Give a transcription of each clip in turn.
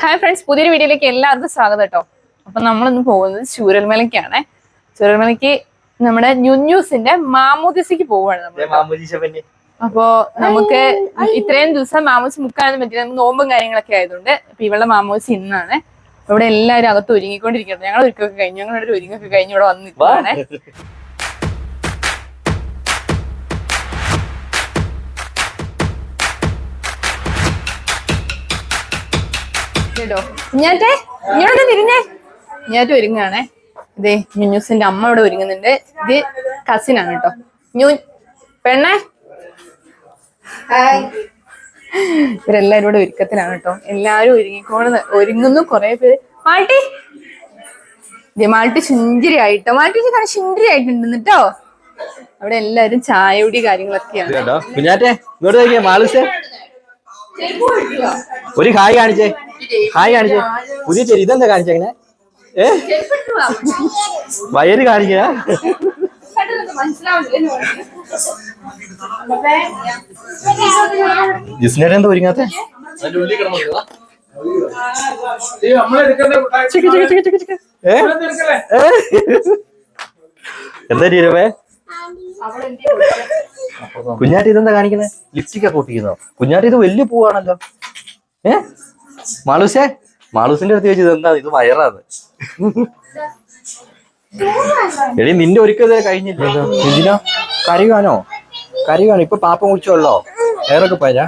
Hi friends പുതിയൊരു വീഡിയോയിലേക്ക് എല്ലാവർക്കും സ്വാഗതം കേട്ടോ. അപ്പൊ നമ്മളിന്ന് പോകുന്നത് ചൂരൽമലയ്ക്കാണ്. ചൂരൽമലയ്ക്ക് നമ്മുടെ ന്യൂസിന്റെ മാമോദിസയ്ക്ക് പോവാണ് നമ്മൾ അപ്പോ നമുക്ക് ഇത്രയും ദിവസം മാമോസ് മുക്കാനും പറ്റില്ല നമുക്ക് നോമ്പും കാര്യങ്ങളൊക്കെ ആയതുകൊണ്ട് അപ്പൊ ഇവളുടെ മാമോസ് ഇന്നാണ്. ഇവിടെ എല്ലാവരും അകത്ത് ഒരുങ്ങിക്കൊണ്ടിരിക്കുന്നത് ഞങ്ങൾ ഒരുക്കൊക്കെ കഴിഞ്ഞു ഞങ്ങളുടെ ഒരുങ്ങൊക്കെ കഴിഞ്ഞ് ഇവിടെ വന്ന് കേട്ടോ ഞാറ്റേ ഇങ്ങോട്ട് തിരിഞ്ഞേ. ഞാറ്റ് ഒരുങ്ങാണേ ഇതേ ന്യൂസിന്റെ അമ്മ ഇവിടെ ഒരുങ്ങുന്നുണ്ട്. ഇത് കസിൻ ആണ് കേട്ടോ. ന്യൂ പെണ്ണേ. ഇവരെല്ലാരും ഇവിടെ ഒരുക്കത്തിലാണ് കേട്ടോ. എല്ലാരും ഒരുങ്ങിക്കോണെന്ന് ഒരുങ്ങുന്നു കൊറേ പേര്. മാൾട്ടി. ഇതേ മാൾട്ടി ശുഞ്ചിരി ആയിട്ടോ മാൾട്ടി കാരണം ശുഞ്ചിരി ആയിട്ടുണ്ട് കേട്ടോ. അവിടെ എല്ലാരും ചായ കാര്യങ്ങളൊക്കെയാണ്. ഒരു ഹായ് കാണിച്ചേ. ഹായ് കാണിച്ചേ. പുതിയ ചെരി ഇതെന്താ കാണിച്ചേങ്ങനെ ഏ? വയറ് കാണിക്കുക ജിസ്നേടെ എന്താ ഒരുങ്ങാത്ത? എന്താ രീരവേ കുഞ്ഞാട്ടി ഇതെന്താ കാണിക്കുന്നത് ലിപ്സ്റ്റിക് ഒക്കെ ഒട്ടിക്കുന്നോ കുഞ്ഞാറ്റി ഇത് വലിയ പൂവാണല്ലോ. ഏ? മാളൂസേ മാളൂസിന്റെ അടുത്ത് ചോദിച്ചത് എന്താ? ഇത് വയറാണ്. എടി നിന്റെ ഒരിക്കൽ കഴിഞ്ഞില്ല. എന്തിനാ? കരയുവാനോ കരയുവാനോ ഇപ്പൊ പാപ്പ കുടിച്ചോളോ. വേറൊക്കെ പോയാ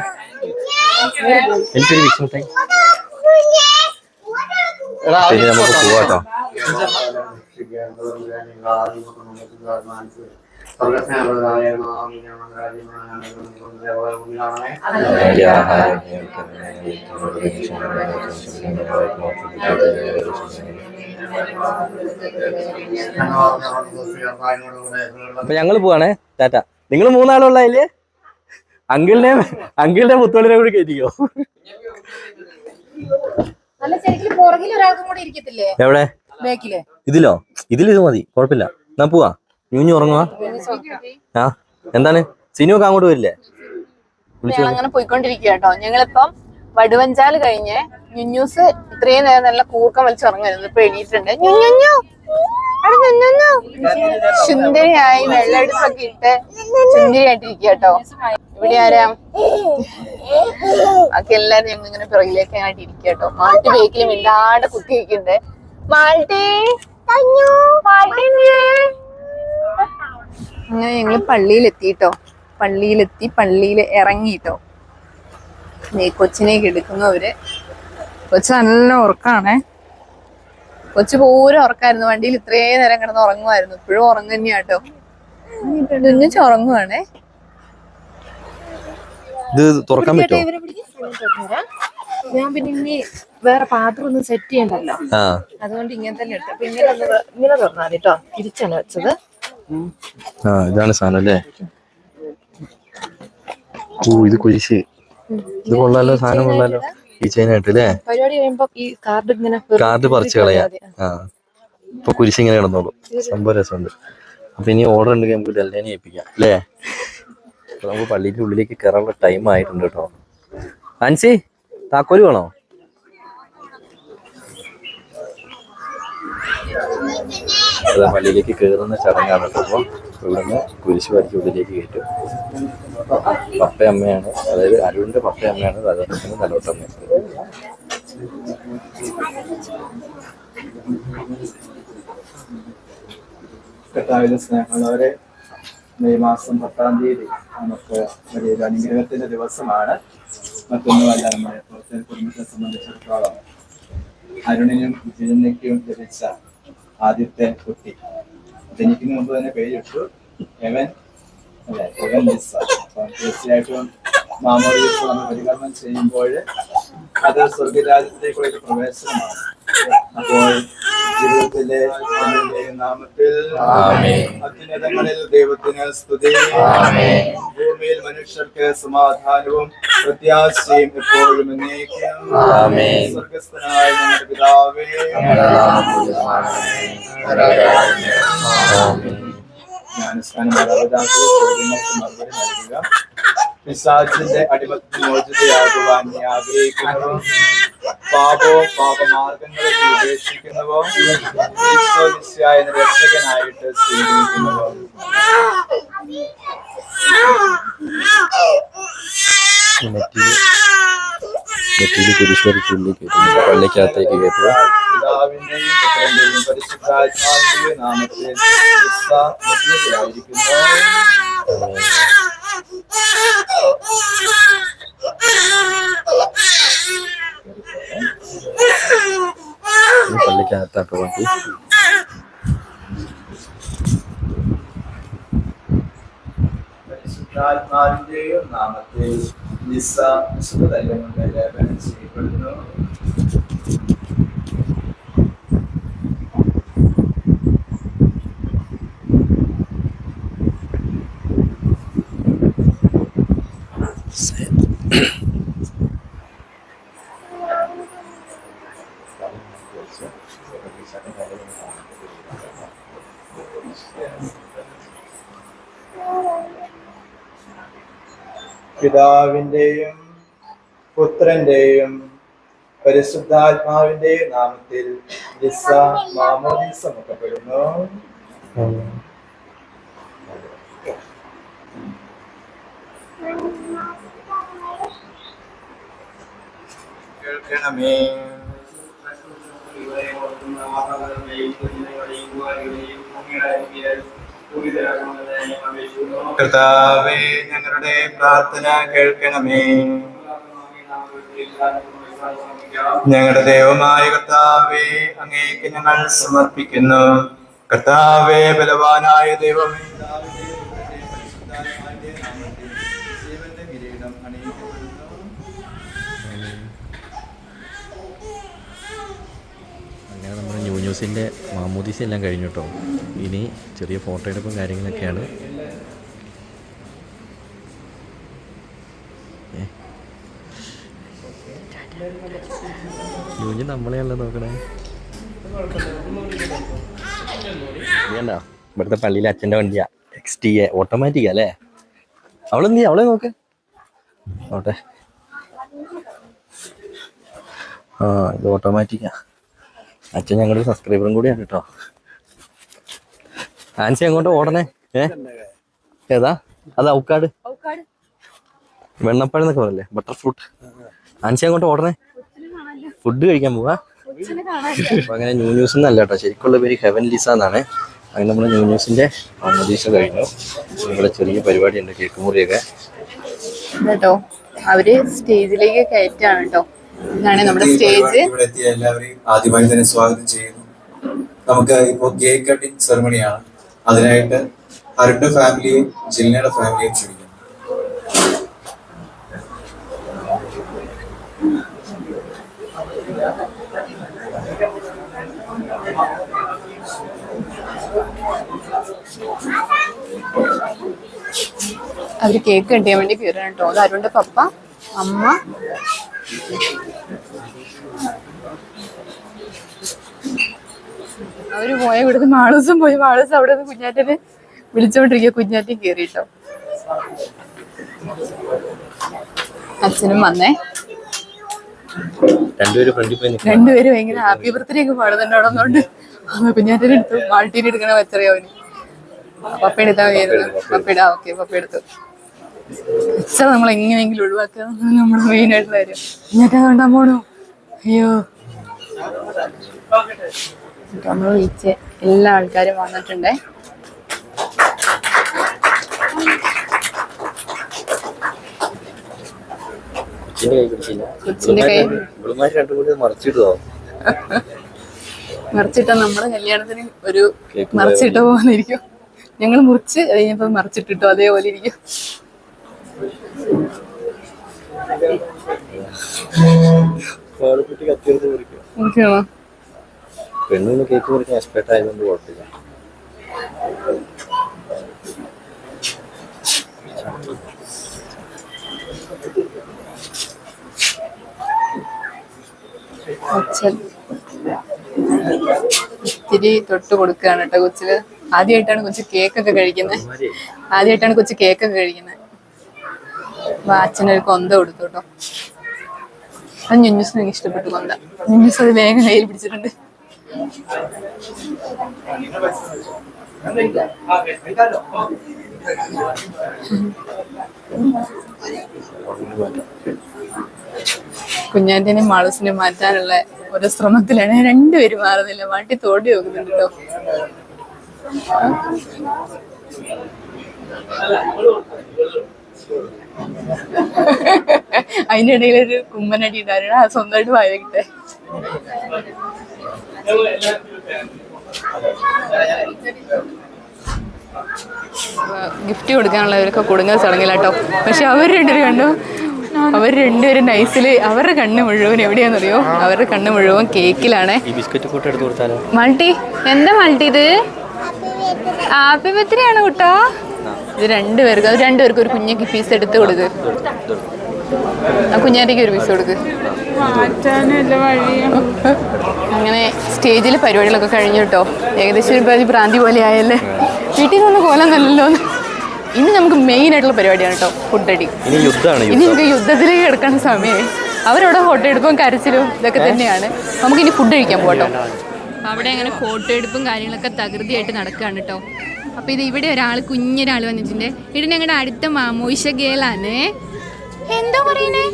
എനിക്കൊരു വിഷമത്തെ. ശരി നമുക്ക് പോവാട്ടോ. അപ്പൊ ഞങ്ങൾ പോവാണേ. ടാറ്റ. നിങ്ങൾ മൂന്നാളുള്ള അതിൽ? അങ്കിളിനെ അങ്കിളിനെ മുത്തോളിനെ കൂടി കയറ്റിക്കോ. എവിടെ? ബാക്കിൽ. ഇതിലോ? ഇതിൽ ഇത് മതി. കുഴപ്പമില്ല. എന്നാ പോവാ. ഞൂഞ്ഞു ഉറങ്ങുക ആ എന്താണ്? സിനുവൊക്കെ അങ്ങോട്ട് വരില്ലേ? ഞങ്ങൾ അങ്ങനെ പോയിക്കൊണ്ടിരിക്കുക കേട്ടോ ഞങ്ങളിപ്പം വടുവഞ്ചാൽ കഴിഞ്ഞ് ന്യൂസ് ഇത്രയും നേരം നല്ല കൂർക്കം വലിച്ചുറങ്ങായിരുന്നു ഇപ്പൊ ഞുഞ്ഞുഞ്ഞു. സുന്ദരിയായി വെള്ളമെടുപ്പൊക്കെ ഇട്ട് സുന്ദരിയായിട്ടിരിക്കുക കേട്ടോ ഇവിടെ ആരാ? ബാക്കി എല്ലാരും ഞങ്ങൾ ഇങ്ങനെ പിറകിലേക്ക് ആയിട്ട് ഇരിക്കുക കേട്ടോ മാൾട്ടി ബേക്കിലും ഇല്ലാണ്ട് കുത്തിയിരിക്കുന്നുണ്ട്. മാൾട്ടി മാൾട്ടി? അങ്ങനെ ഞങ്ങൾ പള്ളിയിലെത്തിട്ടോ. പള്ളിയിലെത്തി പള്ളിയിൽ ഇറങ്ങിട്ടോ. ദേ കൊച്ചിനെ എടുക്കുന്നവര് കൊച്ചു നല്ല ഉറക്കാണേ. കൊച്ചു പൂരം ഉറക്കായിരുന്നു. വണ്ടിയിൽ ഇത്രയും നേരം കിടന്ന് ഉറങ്ങുമായിരുന്നു. ഇപ്പോഴും ഉറങ്ങു തന്നെയാട്ടോ. കുഞ്ഞിച്ച് ഉറങ്ങുവാണേ. ഇത് തുറക്കാൻ പറ്റുമോ ഞാൻ പിന്നെ ഇനി വേറെ പാത്രം ഒന്നും സെറ്റ് ചെയ്യണ്ടല്ലോ. അതുകൊണ്ട് ഇങ്ങനെ തന്നെ ഇട്ടു. പിന്നെ ഇങ്ങനെ തുറന്നാൽ കേട്ടോ. തിരിച്ചാണ് വെച്ചത്. ആ ഇതാണ് സാധനം അല്ലേ? ഓ ഇത് കുരിശ്. ഇത് കൊള്ളാലോ സാധനം കൊള്ളാലോ. ഈ അല്ലേ? പരിപാടി കഴിയുമ്പോ ഈ കാർഡ് പറിച്ചു കളയാ. ആ. ഇപ്പൊ കുരിശ് ഇങ്ങനെ കിടന്നോളൂ. സംഭവം രസമുണ്ട്. അപ്പൊ ഇനി ഓർഡർ ഉണ്ടെങ്കിൽ നമുക്ക് ഡെല്ലേനെ ഏൽപ്പിക്കാം അല്ലേ? നമുക്ക് പള്ളിന്റെ ഉള്ളിലേക്ക് കയറാനുള്ള ടൈം ആയിട്ടുണ്ട് കേട്ടോ. അൻസി താക്കോൽ വേണോ? അതാ പള്ളിയിലേക്ക് കയറുന്ന ചടങ്ങാണ് അപ്പോൾ അപ്പൊ ഇവിടുന്ന് കുരിശ് വരയ്ക്ക് ഉള്ളിലേക്ക് കയറ്റും. പപ്പയമ്മയാണ് അതായത് അരുവിന്റെ പപ്പയമ്മയാണ് അമ്മയാണ് തലോട്ടമ്മ സ്നേഹമുള്ളവരെ മെയ് മാസം പത്താം തീയതി നമുക്ക് വലിയൊരു അനുഗ്രഹത്തിന്റെ ദിവസമാണ്. മറ്റൊന്നുമല്ല നമ്മുടെ കുടുംബത്തെ സംബന്ധിച്ചിടത്തോളം അരുണിനും ജിനയ്ക്കും ലഭിച്ച ആദ്യത്തെ കുട്ടി. ജനിക്കുന്ന മുമ്പ് തന്നെ പേരിട്ടു. എവൻ അല്ലെ എവൻ ലിസ. അപ്പം തീർച്ചയായിട്ടും മാമോദീസ് നമ്മൾ പരികർമ്മം ചെയ്യുമ്പോൾ അത് സ്വർഗരാജ്യത്തേക്കുള്ള ഒരു പ്രവേശനമാണ്. അപ്പോൾ ജീവിതത്തിലെ നാമത്തിൽ അത്യുന്നതങ്ങളിൽ ദൈവത്തിന് സ്തുതി. ഭൂമിയിൽ മനുഷ്യർക്ക് സമാധാനവും പ്രത്യാശയും എപ്പോഴും സ്വർഗസ്ഥനായ ഞങ്ങളുടെ പിതാവേ. ഞാൻ മാതാപിതാക്കൾ ചോദ്യങ്ങൾക്ക് മറുപടി നൽകുക. പിശാചിന്റെ അടിമത്തിൽ മോചിതയാകുവാൻ നീ ആഗ്രഹിക്കുന്നു പാപവും പാപമാർഗങ്ങളും നീ ഉപേക്ഷിക്കുന്നുവോ ഈശോ മിശിഹായ എന്ന രക്ഷകനായിട്ട് സ്വീകരിക്കുന്നുവോ നെറ്റിയിൽ നെറ്റിയിൽ കുരിശുവരച്ച് ഉള്ളിൽ കയറ്റുന്നു പള്ളിക്കകത്തേക്ക് കയറ്റുക പിതാവിന്റെയും പുത്രന്റെയും പരിശുദ്ധാത്മാവിന്റെയും നാമത്തിൽ ക്രിസ്ത മുദ്രയായിരിക്കുന്നു ഇനി പള്ളിക്കകത്താട്ടോ വണ്ടി പരിശുദ്ധാത്മാവിന്റെയും നാമത്തിൽ നിസ്സ വിശുദ്ധ തൈലങ്ങളുടെ ലേപനം ചെയ്യപ്പെടുന്നു പിതാവിന്റെയും പുത്രന്റെയും പരിശുദ്ധാത്മാവിന്റെയും നാമത്തിൽ ലിസ മാമോദീസ മുഖപ്പെടുന്നു കേൾക്കണമേ. കർത്താവേ ഞങ്ങളുടെ പ്രാർത്ഥന കേൾക്കണമേ. ഞങ്ങളുടെ ദൈവമായ കർത്താവേ അങ്ങേക്ക് ഞങ്ങൾ സമർപ്പിക്കുന്നു. കർത്താവേ ബലവാനായ ദൈവമേ ന്യൂസിന്റെ മാമൂദീസ എല്ലാം കഴിഞ്ഞു കേട്ടോ ഇനി ചെറിയ ഫോട്ടോ എടുപ്പും കാര്യങ്ങളൊക്കെയാണ്. നമ്മളെ നമ്മളെയല്ല നോക്കണേ? വേണ്ട ഇവിടുത്തെ പള്ളിയിലെ അച്ഛന്റെ വണ്ടിയാ. എക്സ് ടി എ ഓട്ടോമാറ്റിക്കാ അല്ലേ? അവളെന്തി അവളെ നോക്ക്. നോട്ടെ. ആ ഇത് ഓട്ടോമാറ്റിക്കാ അച്ഛൻ ഞങ്ങളുടെ സബ്സ്ക്രൈബറും കൂടിയാണ് കേട്ടോ ആൻസി അങ്ങോട്ട് ഓടണേ? ഏ? ഏതാ? അത് ഔക്കാട്. വെണ്ണപ്പഴം എന്നൊക്കെ പറയല്ലേ? ബട്ടർ ഫ്രൂട്ട് ആൻസി അങ്ങോട്ട് ഓടണേ? ഫുഡ് കഴിക്കാൻ പോവാ. അപ്പൊ അങ്ങനെ ന്യൂ ന്യൂസ് എന്നല്ല കേട്ടോ ശരിക്കുള്ള പേര് ഹെവൻ ലിസ എന്നാണ്. അങ്ങനെ നമ്മുടെ ന്യൂ ന്യൂസിന്റെ അമോദീസ കഴിഞ്ഞു. ഇവിടെ ചെറിയ പരിപാടി ഉണ്ട് കേക്ക് മുറിയൊക്കെ. കേട്ടോ അവർ സ്റ്റേജിലേക്ക് കയറ്റാണ് കേട്ടോ ഇതാണ് നമ്മുടെ സ്റ്റേജ്. ഇവിടെ എത്തിയ എല്ലാവരെയും ആദ്യമായി തന്നെ സ്വാഗതം ചെയ്യുന്നു. നമുക്ക് ഇപ്പോൾ കേക്ക് കട്ടിംഗ് സെറമണിയാണ് അതിനായിട്ട് അരുടെ ഫാമിലിയും ജില്ലയുടെ ഫാമിലിയും ക്ഷണിക്കുന്നു. അവർ കേക്ക് കിട്ടിയാൻ വേണ്ടി കയറാൻ കേട്ടോ. അത് അരുണിന്റെ പപ്പ അമ്മ അവർ പോയ ഇവിടുന്ന് മാളൂസും പോയി. മാളൂസ് അവിടെ നിന്ന് കുഞ്ഞാറ്റനെ വിളിച്ചോണ്ടിരിക്കുക കുഞ്ഞാറ്റി കേറിട്ടോ അച്ഛനും വന്നേ. രണ്ടുപേരും ഭയങ്കര ഹാപ്പി ബർത്ത്ഡേ ഒക്കെ പാടുന്നുണ്ടോന്നോണ്ട് കുഞ്ഞാറ്റനെ എടുത്തു. മാൾട്ടീനെ എടുക്കണ വെച്ചറിയോ അവന്. പപ്പ എടുത്താ പപ്പ ഇടാ. ഓക്കെ പപ്പ എടുത്തു. അച്ഛ നമ്മൾ എങ്ങനെയെങ്കിലും ഒഴിവാക്കുക. നമ്മുടെ മെയിൻ ആയിട്ടുള്ള കാര്യം. കൊണ്ടാൻ പോണു അയ്യോ. നമ്മൾ വിളിച്ച് എല്ലാ ആൾക്കാരും വന്നിട്ടുണ്ടേ. കൊച്ചിന്റെ കൈ മറിച്ചിട്ട നമ്മുടെ കല്യാണത്തിന് ഒരു മറിച്ചിട്ടോ ഇരിക്കും ഞങ്ങൾ മുറിച്ച് കഴിഞ്ഞപ്പോ മറിച്ചിട്ടിട്ടോ അതേപോലെ ഇരിക്കും. പെണ്ണിന് കേക്ക് മുറിക്കാൻ എക്സ്പെർട്ട് ആയതുകൊണ്ട് കുഴപ്പമില്ല. അച്ഛൻ ഇത്തിരി തൊട്ട് കൊടുക്കുകയാണ് കേട്ടോ കൊച്ചിൽ ആദ്യമായിട്ടാണ് കൊച്ചു കേക്കൊക്കെ കഴിക്കുന്നത്. ആദ്യമായിട്ടാണ് കൊച്ചു കേക്കൊക്കെ കഴിക്കുന്നത്. അച്ഛനൊരു കൊന്ത കൊടുത്തു കേട്ടോ. അത് ഞുഞ്ഞുസ് എനിക്ക് ഇഷ്ടപ്പെട്ടു കൊന്ത. ഞുഞ്ഞുസ് അത് വേഗം കയ്യിൽ പിടിച്ചിട്ടുണ്ട്. കുഞ്ഞാറ്റനെയും മാളൂസിനെ മാറ്റാനുള്ള ഒരു ശ്രമത്തിലാണ്. രണ്ടുപേരും മാറുന്നില്ല. മാട്ടി തോണ്ടി നോക്കുന്നുണ്ട് കേട്ടോ. അതിന്റെ ഇടയിൽ ഒരു കുമ്മനടി ഉണ്ടായിരുന്നു. ആ സ്വന്തമായിട്ട് വായിക്കട്ടെ. ഗിഫ്റ്റ് കൊടുക്കാനുള്ളവരൊക്കെ കൊടുങ്ങുന്ന ചടങ്ങില്ല കേട്ടോ പക്ഷെ അവർ രണ്ടുപേരും കണ്ടു? അവർ രണ്ടുപേരും നൈസിൽ അവരുടെ കണ്ണ് മുഴുവൻ എവിടെയാണെന്നറിയോ? അവരുടെ കണ്ണ് മുഴുവൻ കേക്കിലാണേ. ഈ ബിസ്ക്കറ്റ് കൂട്ട് എടുത്ത് കൊടുത്താലോ? മൾട്ടി? എന്താ മൾട്ടി ഇത്? ഹാപ്പി ബർത്ത്ഡേ ആണ് കുട്ടാ. ഇത് രണ്ടുപേർക്ക് അത് രണ്ടുപേർക്കും ഒരു കുഞ്ഞക്ക് ഫീസ് എടുത്ത് കൊടുക്ക്. ആ കുഞ്ഞാറ്റയ്ക്ക് ഒരു പീസ് കൊടുക്ക്. അങ്ങനെ സ്റ്റേജിൽ പരിപാടികളൊക്കെ കഴിഞ്ഞു കേട്ടോ. ഏകദേശം ഒരു പതി ഭ്രാന്തി പോലെ ആയല്ലേ? വീട്ടിൽ നിന്ന് കോലം നല്ലല്ലോ ഇനി നമുക്ക് മെയിൻ ആയിട്ടുള്ള പരിപാടിയാണ് കേട്ടോ ഫുഡ് അടി ഇനി നമുക്ക് യുദ്ധത്തിലേക്ക് കിടക്കുന്ന സമയമായി. അവരവിടെ ഫോട്ടോ എടുപ്പും കരച്ചിലും ഇതൊക്കെ തന്നെയാണ്. നമുക്ക് ഇനി ഫുഡ് കഴിക്കാൻ പോകട്ടോ അവിടെ അങ്ങനെ ഫോട്ടോ എടുപ്പും കാര്യങ്ങളൊക്കെ തകൃതിയായിട്ട് നടക്കുകയാണ് കേട്ടോ. അപ്പൊ ഇത് ഇവിടെ ഒരാൾ കുഞ്ഞൊരാൾ വന്നിട്ടുണ്ട്. ഇത് ഞങ്ങളുടെ അടുത്ത മാമോയിഷ ഗേളാണ്. എന്തോ പറയണേ.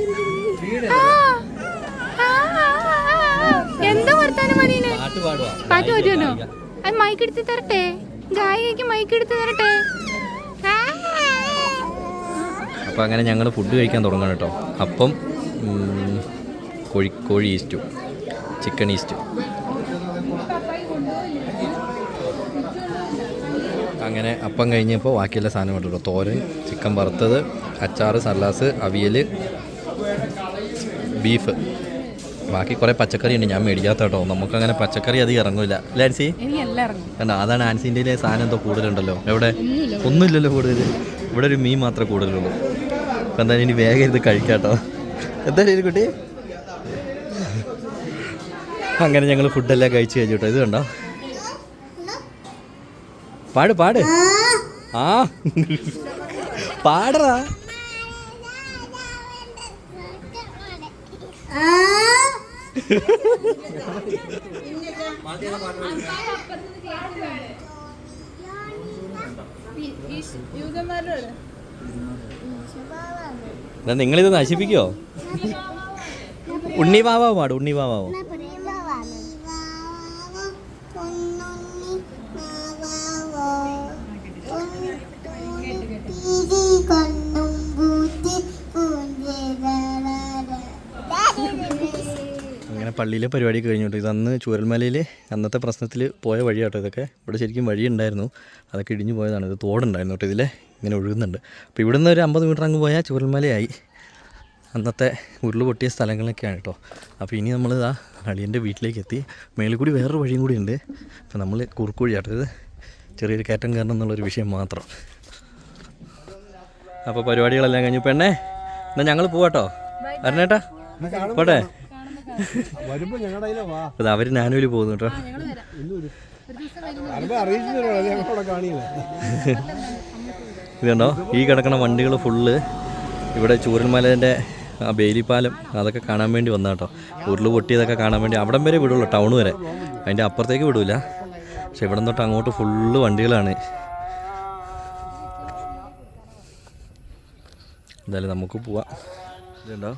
എന്താ വർത്താനം പറയണേ പാട്ട് പറ്റുമല്ലോ അത് മൈക്ക് എടുത്ത് തരട്ടെ. ഗായികയ്ക്ക് മൈക്ക് എടുത്ത് തരട്ടെ. അപ്പൊ അപ്പോൾ അങ്ങനെ ഞങ്ങൾ ഫുഡ് കഴിക്കാൻ തുടങ്ങണം കേട്ടോ. അപ്പം കോഴി കോഴി ഈസ്റ്റു. Chicken is to. അങ്ങനെ അപ്പം കഴിഞ്ഞപ്പോൾ ബാക്കിയുള്ള സാധനം കൊണ്ടുള്ളൂ തോരൻ ചിക്കൻ വറുത്തത് അച്ചാറ് സലാസ് അവിയൽ ബീഫ്. ബാക്കി കുറേ പച്ചക്കറി ഉണ്ട്. ഞാൻ മേടിക്കാത്ത കേട്ടോ. നമുക്കങ്ങനെ പച്ചക്കറി അധികം ഇറങ്ങില്ല അല്ലേ ആൻസി? എനിക്ക് എല്ലാം ഇറങ്ങും. കണ്ട അതാണ് ആൻസിന്റെ സാധനം എന്തോ കൂടുതലുണ്ടല്ലോ. എവിടെ? ഒന്നുമില്ലല്ലോ കൂടുതൽ. ഇവിടെ ഒരു മീൻ മാത്രമേ കൂടുതലുള്ളൂ. അപ്പം എന്തായാലും ഇനി വേഗം ഇത് കഴിക്കാട്ടോ എന്തായാലും കുട്ടി? അങ്ങനെ ഞങ്ങൾ ഫുഡെല്ലാം കഴിച്ച് കഴിഞ്ഞു കേട്ടോ. ഇത് കണ്ടോ? പാട് പാട്. ആ. പാടറാ. നിങ്ങളിത് നശിപ്പിക്കോ? ഉണ്ണി പാടും പാട് ഉണ്ണി പള്ളിയിലെ പരിപാടി കഴിഞ്ഞോട്ടോ ഇത് അന്ന് ചൂരൽമലയിൽ അന്നത്തെ പ്രശ്നത്തിൽ പോയ വഴിയാട്ടോ ഇതൊക്കെ. ഇവിടെ ശരിക്കും വഴി ഉണ്ടായിരുന്നു അതൊക്കെ ഇടിഞ്ഞു പോയതാണ്. ഇത് തോടുണ്ടായിരുന്നു കേട്ടോ ഇതിലെ. ഇങ്ങനെ ഒഴുകുന്നുണ്ട്. അപ്പോൾ ഇവിടുന്ന് ഒരു അമ്പത് മീറ്റർ അങ്ങ് പോയാൽ ചൂരൽമലയായി. അന്നത്തെ ഉരുൾ പൊട്ടിയ സ്ഥലങ്ങളൊക്കെയാണ് കേട്ടോ. അപ്പോൾ ഇനി നമ്മൾ ഇതാ അളിയന്റെ വീട്ടിലേക്ക് എത്തി. മേളിൽ കൂടി വേറൊരു വഴിയും കൂടി ഉണ്ട്. അപ്പോൾ നമ്മൾ കുറുക്കുവഴിയാട്ടോ ഇത്. ചെറിയൊരു കയറ്റം കയറണം എന്നുള്ളൊരു വിഷയം മാത്രം. അപ്പോൾ പരിപാടികളെല്ലാം കഴിഞ്ഞു. പെണ്ണേ എന്നാൽ ഞങ്ങൾ പോവാട്ടോ അരണേട്ടാ പോട്ടെ. വരുമ്പോ ഞങ്ങളുടെ കയ്യിലെ വാ. അത് അവർ നാനൂൽ പോകുന്നു കേട്ടോ. ഇതുണ്ടോ ഈ കിടക്കണ വണ്ടികൾ ഫുള്ള് ഇവിടെ ചൂരന്മലേന്റെ ആ ബേലിപ്പാലം അതൊക്കെ കാണാൻ വേണ്ടി വന്ന കേട്ടോ. ഉരുൾ പൊട്ടിയതൊക്കെ കാണാൻ വേണ്ടി അവിടം വരെ വിടുള്ളൂ ടൗൺ വരെ. അതിന്റെ അപ്പുറത്തേക്ക് വിടൂല. പക്ഷെ ഇവിടെ തൊട്ട് അങ്ങോട്ട് ഫുള്ള് വണ്ടികളാണ്. എന്തായാലും നമുക്ക് പോവാം. ഇതുണ്ടോ?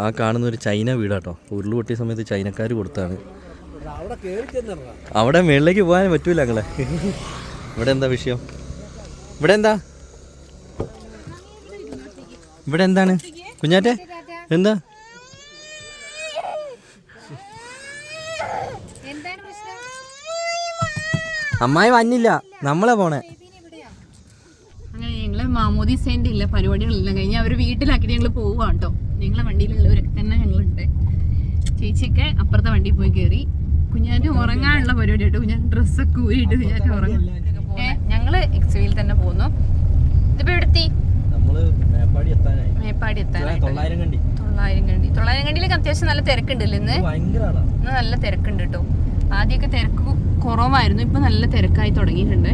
ആ കാണുന്ന ഒരു ചൈന വീടാട്ടോ. ഉരുൾ പൊട്ടിയ സമയത്ത് ചൈനക്കാർ കൊടുത്താണ്. അവിടെ മേളിലേക്ക് പോകാൻ പറ്റൂല ഞങ്ങളെ ഇവിടെ എന്താ വിഷയം? ഇവിടെ എന്താ? ഇവിടെ എന്താണ്? കുഞ്ഞാറ്റെ എന്താ? അമ്മായി വന്നില്ല. നമ്മളെ പോണേ. മാമോദീസേന്റെ ഇല്ല പരിപാടികളെല്ലാം കഴിഞ്ഞ് അവർ വീട്ടിലാക്കിയിട്ട് ഞങ്ങൾ പോവുകയാണ് കേട്ടോ ഞങ്ങളെ വണ്ടിയിലുള്ളവരൊക്കെ തന്നെ ഞങ്ങളുണ്ട്. ചേച്ചിയൊക്കെ അപ്പുറത്തെ വണ്ടിയിൽ പോയി കയറി. കുഞ്ഞാന്റെ ഉറങ്ങാനുള്ള പരിപാടി കേട്ടോ കുഞ്ഞാൻ ഡ്രസ്സൊക്കെ ഊരിയിട്ട് കുഞ്ഞാറ്റ് ഉറങ്ങും. ഏ ഞങ്ങൾ എക്സ്വിയിൽ തന്നെ പോകുന്നു. ഇതിപ്പോ എവിടെത്തി? നമ്മൾ മേപ്പാടി എത്താനായി. തൊള്ളായിരം കണ്ടി. തൊള്ളായിരം കണ്ടി. തൊള്ളായിരം കണ്ടിയിലേക്ക് അത്യാവശ്യം നല്ല തിരക്കുണ്ടല്ലോ ഇന്ന്. ഇന്ന് നല്ല തിരക്കുണ്ട് കേട്ടോ ആദ്യമൊക്കെ തിരക്ക് കുറവായിരുന്നു. ഇപ്പൊ നല്ല തിരക്കായി തുടങ്ങിയിട്ടുണ്ട്.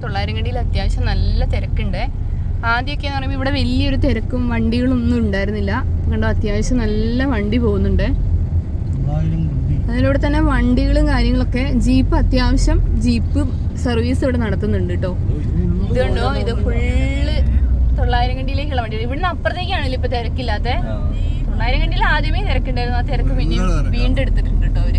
ഇപ്പൊ തൊള്ളായിരം കണ്ടിയിൽ അത്യാവശ്യം നല്ല തിരക്കുണ്ട്. ആദ്യമൊക്കെ എന്ന് പറയുമ്പോൾ ഇവിടെ വലിയൊരു തിരക്കും വണ്ടികളൊന്നും ഉണ്ടായിരുന്നില്ല. കണ്ടോ അത്യാവശ്യം നല്ല വണ്ടി പോകുന്നുണ്ട്. അതിലൂടെ തന്നെ വണ്ടികളും കാര്യങ്ങളൊക്കെ ജീപ്പ് അത്യാവശ്യം ജീപ്പ് സർവീസ് ഇവിടെ നടത്തുന്നുണ്ട് കേട്ടോ. ഇതുണ്ടോ ഇത് ഫുള്ള് തൊള്ളായിരം കണ്ടിയിലേക്കുള്ള വണ്ടി. ഇവിടുന്ന് അപ്പുറത്തേക്കാണല്ലോ ഇപ്പൊ തിരക്കില്ലാത്ത തൊള്ളായിരം കണ്ടിയിൽ ആദ്യമേ തിരക്കുണ്ടായിരുന്നു. ആ തിരക്ക് പിന്നെ വീണ്ടെടുത്തിട്ടുണ്ട് കേട്ടോ അവർ.